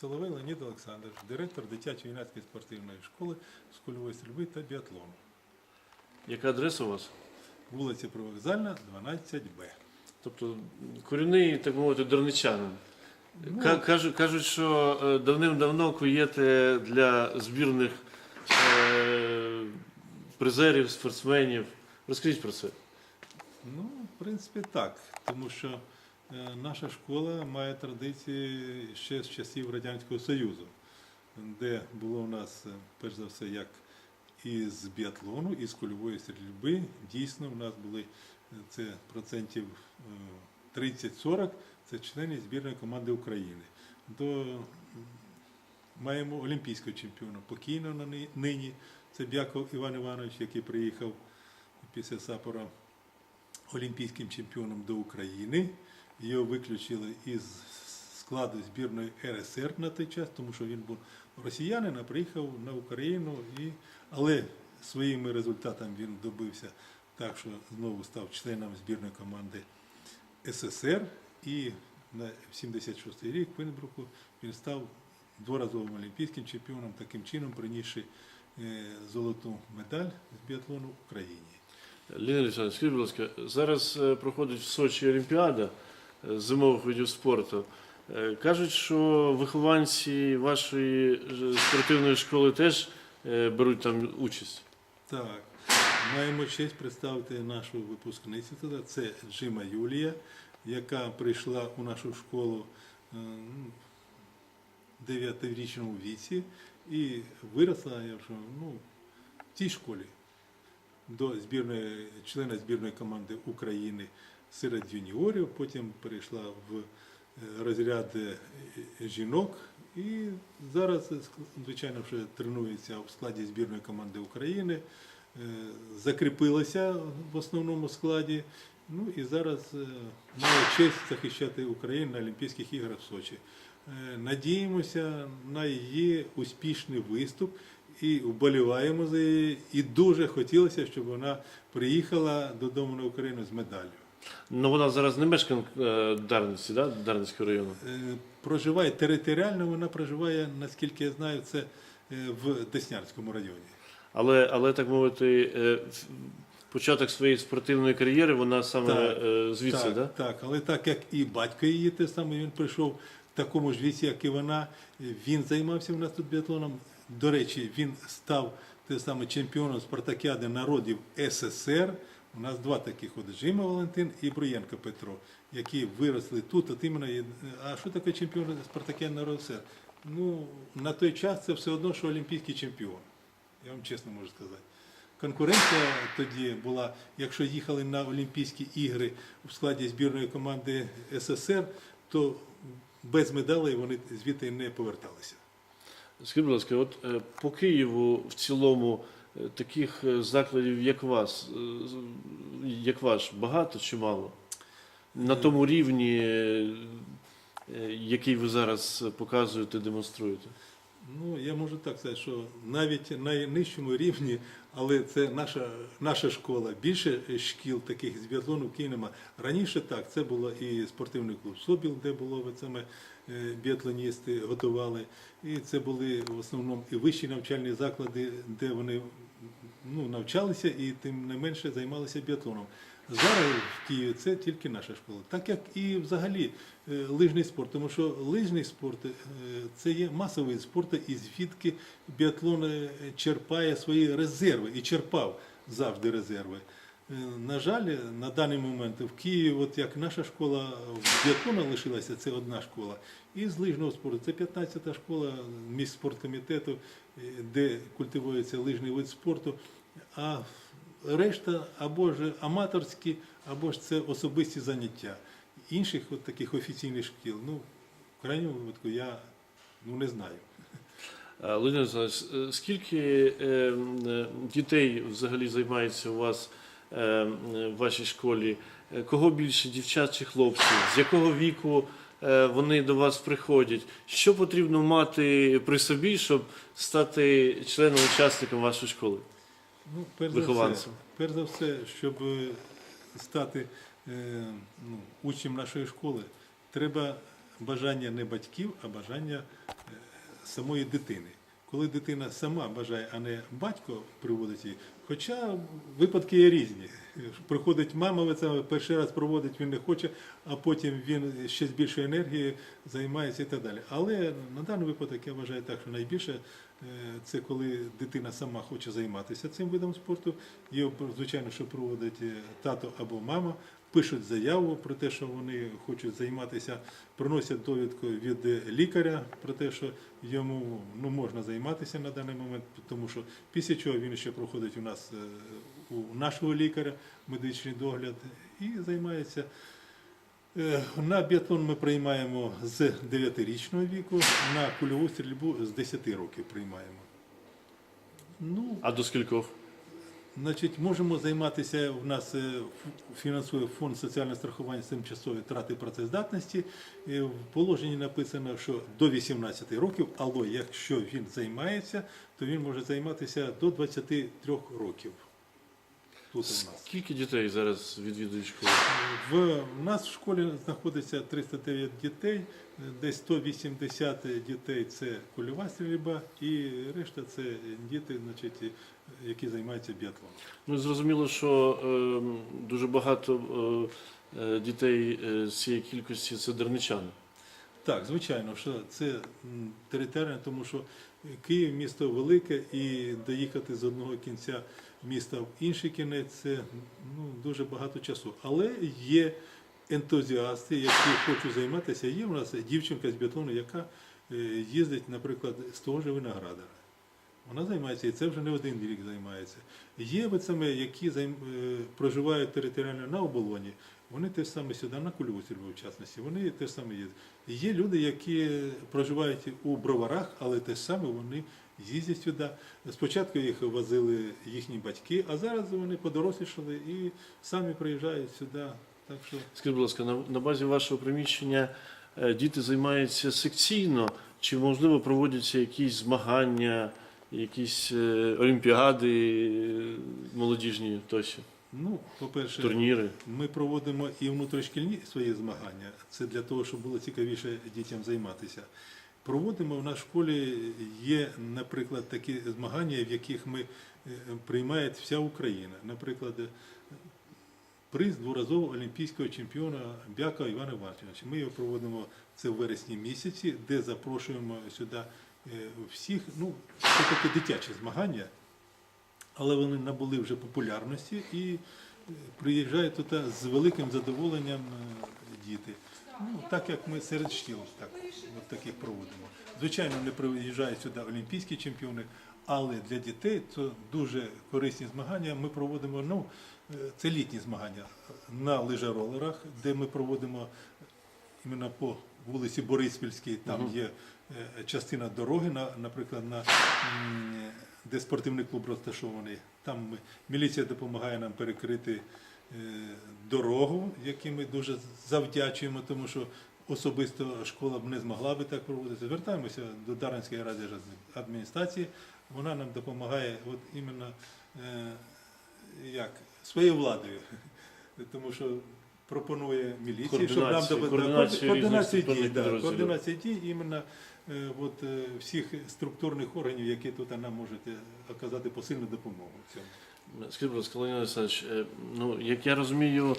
Соловей Леонід Олександрович, директор дитячої юнацької спортивної школи з кульової стрільби та біатлону. Яка адреса у вас? Вулиця Привокзальна, 12Б. Тобто корінний, так мовити, дерничанин. Ну, Кажуть, кажуть, що е, давним-давно куєте для збірних е, призерів, спортсменів. Розкажіть про це. Ну, в принципі, так. Тому що наша школа має традиції ще з часів Радянського Союзу, де було у нас, е, перш за все, як із біатлону, і з кульової стрільби. Дійсно, у нас були е, це процентів е, 30-40, це члени збірної команди України. До маємо олімпійського чемпіона покійного на нині. Це Бяков Іван Іванович, який приїхав після Сапора олімпійським чемпіоном до України. Його виключили із складу збірної РСР на той час, тому що він був росіянин, а приїхав на Україну. І... Але своїми результатами він добився так, що знову став членом збірної команди СССР. І на 76-й рік в Інбруку він став дворазовим олімпійським чемпіоном, таким чином принісши е, золоту медаль з біатлону Україні. Ліна Олександровна, скажіть, будь ласка, зараз е, проходить в Сочі Олімпіада зимових видів спорту. Е, Кажуть, що вихованці вашої ж спортивної школи теж е, беруть там участь. Так, маємо честь представити нашу випускницю туди. Це Джима Юлія, яка прийшла у нашу школу е, ну, в 9-річному віці і виросла я вже, ну, в цій школі до збірної, члена збірної команди України серед юніорів, потім перейшла в е, розряд е, жінок і зараз, е, звичайно, вже тренується в складі збірної команди України, закріпилася в основному складі. Ну і зараз має честь захищати Україну на Олімпійських іграх в Сочі. Надіємося на її успішний виступ і вболіваємо за її. І дуже хотілося, щоб вона приїхала додому на Україну з медаллю. Ну вона зараз не мешканка е, Дарниці, да? Дарницького району. Е, Проживає територіально, вона проживає, наскільки я знаю, це е, в Деснянському районі. Але, але так мовити, початок своєї спортивної кар'єри вона саме Так, звідси, так, да? так, але так як і батько її те саме, він прийшов в такому ж віці, як і вона. Він займався у нас тут біатлоном. До речі, він став те саме чемпіоном спартакіади народів СССР. У нас два таких от Жима Валентин і Бруєнко Петро, які виросли тут. От іменно, а що таке чемпіон спартакіади народів СССР? Ну, на той час це все одно, що олімпійський чемпіон. Я вам чесно можу сказати. Конкуренція тоді була, якщо їхали на Олімпійські ігри в складі збірної команди СССР, то без медалей вони звідти не поверталися. Скажіть, будь ласка, от е, по Києву в цілому таких е, закладів, як вас, е, як ваш, багато чи мало? На тому рівні, е, е, який ви зараз показуєте, демонструєте? Ну, я можу так сказати, що навіть на найнижчому рівні, але це наша, наша школа. Більше шкіл таких з біатлону в Києві. Раніше так, це було і спортивний клуб Собіл, де було саме е, біатлоністи готували. І це були в основному і вищі навчальні заклади, де вони ну, навчалися і тим не менше займалися біатлоном. Зараз в Києві це тільки наша школа, так як і взагалі е, лижний спорт, тому що лижний спорт е, це є масовий вид спорту, і звідки біатлон е, черпає свої резерви і черпав завжди резерви. На жаль, на даний момент в Києві, от як наша школа в біатлону лишилася, це одна школа, і з лижного спорту це 15-та школа міст спорткомітету, де культивується лижний вид спорту. А решта або ж аматорські, або ж це особисті заняття. Інших от таких офіційних шкіл, ну, в крайньому випадку я ну, не знаю. А, Леонід Олександрович, е, скільки е, е, дітей взагалі займається у вас е, е, в вашій школі? Е, Кого більше, дівчат чи хлопців? З якого віку е, вони до вас приходять? Що потрібно мати при собі, щоб стати членом учасником вашої школи? Ну, перш за все, перш за все, щоб е, стати е, ну, учнем нашої школи, треба бажання не батьків, а бажання е, самої дитини. Коли дитина сама бажає, а не батько приводить її. Хоча випадки є різні. Приходить мама, це перший раз проводить, він не хоче, а потім він ще з більшою енергією займається і так далі. Але на даний випадок я вважаю так, що найбільше це коли дитина сама хоче займатися цим видом спорту. Його, звичайно, що проводить е, тато або мама, пишуть заяву про те, що вони хочуть займатися, приносять довідку від е, лікаря про те, що йому ну, можна займатися на даний момент, тому що після чого він ще проходить у нас е, у нашого лікаря медичний догляд і займається. Е, На біатлон ми приймаємо з 9-річного віку, на кульову стрільбу з 10 років приймаємо. Ну, А до скількох? Значить, можемо займатися. У нас е, фінансує фонд соціального страхування з тимчасової втрати працездатності. Е, В положенні написано, що до 18 років, але якщо він займається, то він може займатися до 23 років. Тут нас. Скільки дітей зараз відвідують школу? В у нас в школі знаходиться 309 дітей, десь 180 дітей це кульова стрільба, і решта це діти, значить, які займаються біатлоном. Ну, зрозуміло, що е, дуже багато е, е, дітей е, з цієї кількості це дерничани. Так, звичайно, що це територія, тому що Київ місто велике, і доїхати з одного кінця міста в інший кінець це ну, дуже багато часу. Але є ентузіасти, які хочуть займатися. Є в нас дівчинка з бетону, яка е, їздить, наприклад, з того ж винограда. Вона займається, і це вже не один рік займається. Є от які займ... е, проживають територіально на оболоні, вони теж саме сюди, на кульову стрільбу, в частності, вони теж саме їздять. Є люди, які проживають у броварах, але теж саме вони їздять сюди. Спочатку їх возили їхні батьки, а зараз вони подорослішали і самі приїжджають сюди. Так що Скажіть, будь ласка, на, на базі вашого приміщення е, діти займаються секційно, чи можливо проводяться якісь змагання, якісь е, олімпіади е, молодіжні тощо, ну, по-перше, турніри? Ми проводимо і внутрішкільні свої змагання. Це для того, щоб було цікавіше дітям займатися. Проводимо в нашій школі є, наприклад, такі змагання, в яких ми е, приймає вся Україна. Наприклад, приз дворазового олімпійського чемпіона Бяка Івана Івановича. Ми його проводимо це в вересні місяці, де запрошуємо сюди всіх. Ну, це таке дитячі змагання, але вони набули вже популярності і е, приїжджають тут з великим задоволенням е, діти. Ну, так як ми серед шкіл так, от таких проводимо. Звичайно, не приїжджають сюди олімпійські чемпіони, але для дітей це дуже корисні змагання. Ми проводимо, ну, е, це літні змагання на лижеролерах, де ми проводимо іменно по вулиці Бориспільській, там Мгм. є е, частина дороги, на, наприклад, на, де спортивний клуб розташований. Там міліція допомагає нам перекрити е, дорогу, якій ми дуже завдячуємо, тому що особисто школа б не змогла би так проводити. Звертаємося до Дарницької ради адміністрації. Вона нам допомагає от іменно е, як, своєю владою, тому що пропонує міліції, щоб нам допомогти. координацію координацію дій, да, координація дій іменно е, от, е, всіх структурних органів, які тут нам можуть оказати посильну допомогу в цьому. Скажіть, будь ласка, Леонід Олександрович, е, ну, як я розумію,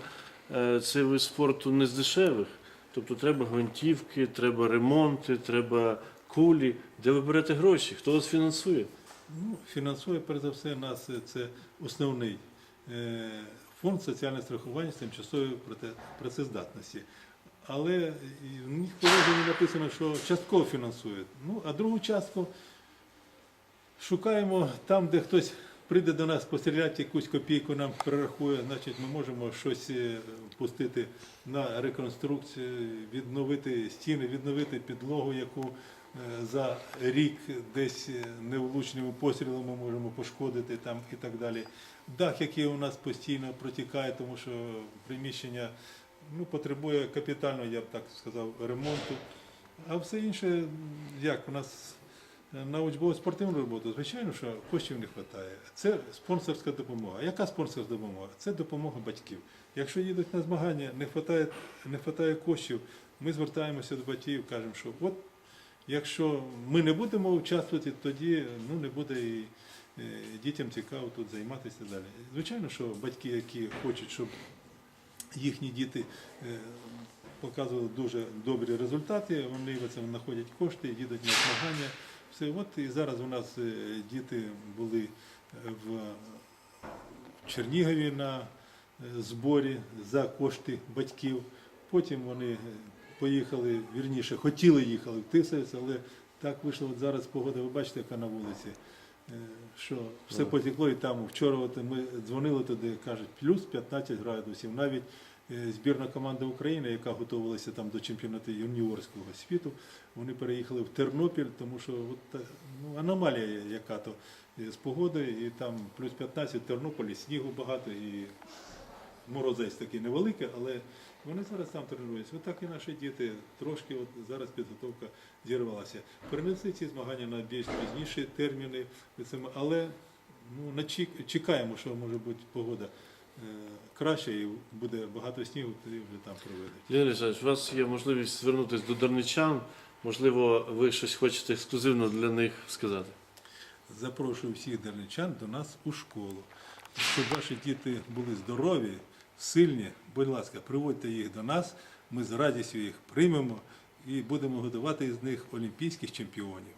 е, це вид спорту не з дешевих. Тобто треба гвинтівки, треба ремонти, треба кулі. Де ви берете гроші? Хто вас фінансує? Ну, фінансує, перш за все, нас е, це основний е, фонд соціального страхування з тимчасової працездатності. Але в них положенні написано, що частково фінансують. Ну, а другу частку шукаємо там, де хтось прийде до нас постріляти, якусь копійку нам перерахує, значить ми можемо щось е, пустити на реконструкцію, відновити стіни, відновити підлогу, яку за рік десь е, невлучними пострілами можемо пошкодити там і так далі. Дах, який у нас постійно протікає, тому що приміщення ну, потребує капітального, я б так сказав, ремонту. А все інше, як у нас е, на учбово спортивну роботу, звичайно, що коштів не вистачає. Це спонсорська допомога. Яка спонсорська допомога? Це допомога батьків. Якщо їдуть на змагання, не вистачає, не коштів, ми звертаємося до батьків, кажемо, що от якщо ми не будемо участвувати, тоді ну, не буде і е, дітям цікаво тут займатися далі. Звичайно, що батьки, які хочуть, щоб їхні діти е, показували дуже добрі результати, вони цьому знаходять кошти, їдуть на змагання. Все, от і зараз у нас е, діти були в Чернігові на зборі за кошти батьків. Потім вони поїхали, вірніше, хотіли їхали в Тисовець, але так вийшло, от зараз погода, ви бачите, яка на вулиці. е, Що все потекло і там вчора от ми дзвонили туди, кажуть, плюс 15 градусів. Навіть е, збірна команда України, яка готувалася там до чемпіонату юніорського світу, вони переїхали в Тернопіль, тому що от, ну, аномалія яка то е, з погодою, і там плюс 15 в Тернополі, снігу багато і морозець такий невеликий, але вони зараз там тренуються. Отак і наші діти трошки от зараз підготовка зірвалася. Перенесли ці змагання на більш пізніші терміни, але ну, начік- чекаємо, що може бути погода е, краща і буде багато снігу, тоді вже там проведуть. Леонід Олександрович, у вас є можливість звернутися до дарничан. Можливо, ви щось хочете ексклюзивно для них сказати. Запрошую всіх дерничан до нас у школу. Щоб ваші діти були здорові, сильні, будь ласка, приводьте їх до нас. Ми з радістю їх приймемо і будемо годувати з них олімпійських чемпіонів.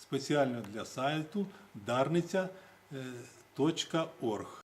Спеціально для сайту darниця.org.